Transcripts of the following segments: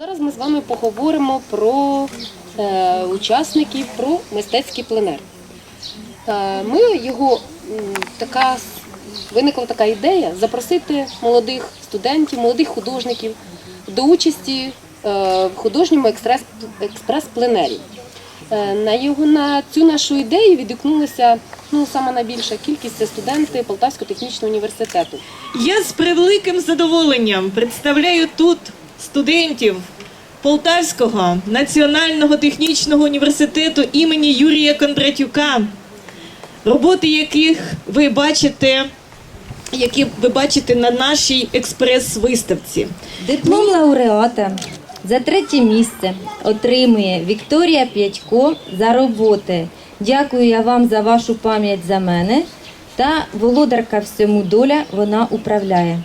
Зараз ми з вами поговоримо про е, учасників, про мистецький пленер. Е, ми його така виникла така ідея запросити молодих студентів, молодих художників до участі е, в художньому експрес, експрес-пленері. Е, На його на цю нашу ідею відгукнулися ну саме найбільша кількість це студенти Полтавського технічного університету. Я з превеликим задоволенням представляю тут студентів Полтавського національного технічного університету імені Юрія Кондратюка, роботи яких ви бачите, які ви бачите на нашій експрес-виставці. Диплом лауреата за третє місце отримує Вікторія П'ятько за роботи. Дякую я вам за вашу пам'ять за мене. Та володарка всьому доля вона управляє.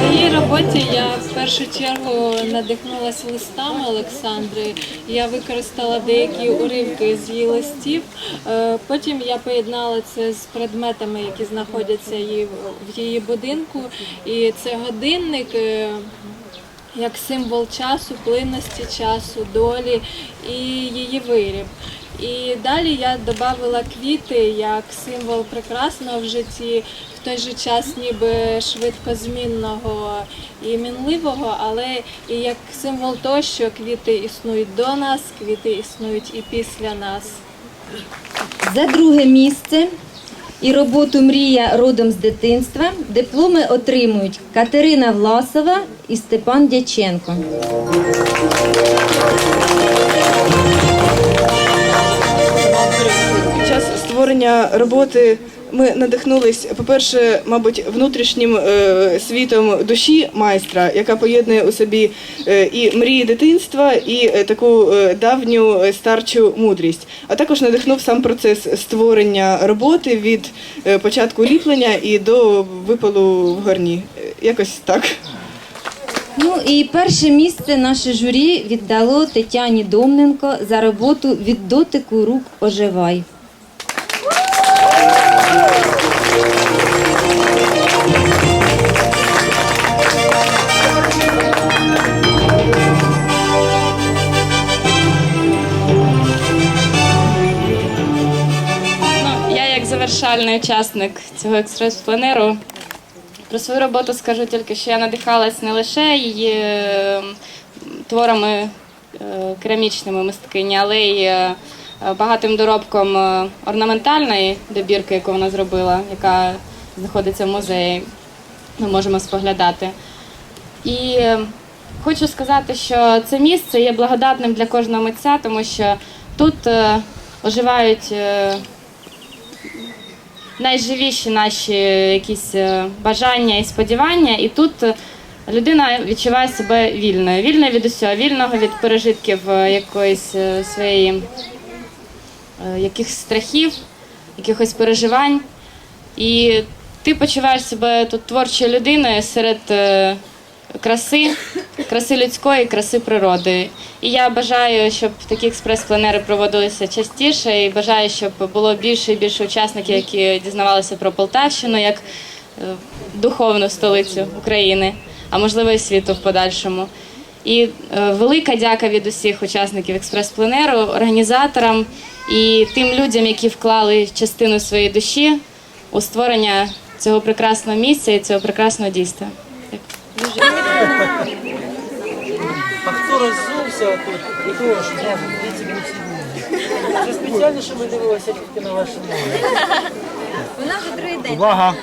В її роботі я в першу чергу надихнулася листами Олександри. Я використала деякі уривки з її листів. Е, Потім я поєднала це з предметами, які знаходяться в- її будинку. І це годинник. е, Як символ часу, плинності часу, долі і її виріб. І далі я додавала квіти як символ прекрасного в житті, в той же час ніби швидкозмінного і мінливого, але і як символ того, що квіти існують до нас, квіти існують і після нас. За друге місце і роботу Мрія родом з дитинства дипломи отримують Катерина Власова і Степан Дяченко. Створення роботи ми надихнулись, по-перше, мабуть, внутрішнім е, світом душі майстра, яка поєднує у собі е, і мрії дитинства, і е, таку давню старчу мудрість. А також надихнув сам процес створення роботи від початку ліплення і до випалу в горні. Якось так. Ну і перше місце наше журі віддало Тетяні Домненко за роботу від дотику рук оживай. Ну, завершальний учасник цього експрес-пленеру про свою роботу скажу тільки, що я надихалась не лише її е, творами е, керамічними мисткині, але й е, багатим доробком е, орнаментальної добірки, яку вона зробила, яка знаходиться в музеї. Ми можемо споглядати. І е, хочу сказати, що це місце є благодатним для кожного митця, тому що тут е, оживають е, найживіші наші якісь е, бажання і сподівання, і тут е, людина відчуває себе вільною, вільною від усього, вільного від пережитків е, якоїсь е, своєї е, якихось страхів, якихось переживань. І ти почуваєш себе тут творчою людиною серед е, краси, краси людської, краси природи. І я бажаю, щоб такі експрес-пленери проводилися частіше, і бажаю, щоб було більше і більше учасників, які дізнавалися про Полтавщину як е, духовну столицю України, а можливо і світу в подальшому. І е, велика дяка від усіх учасників експрес-пленеру, організаторам і тим людям, які вклали частину своєї душі у створення цього прекрасного місця і цього прекрасного дійства. А хто роззувся тут? І я ноги. Це спеціально, що ми дивилися тільки на ваші ноги. Вона вже другий день. Увага!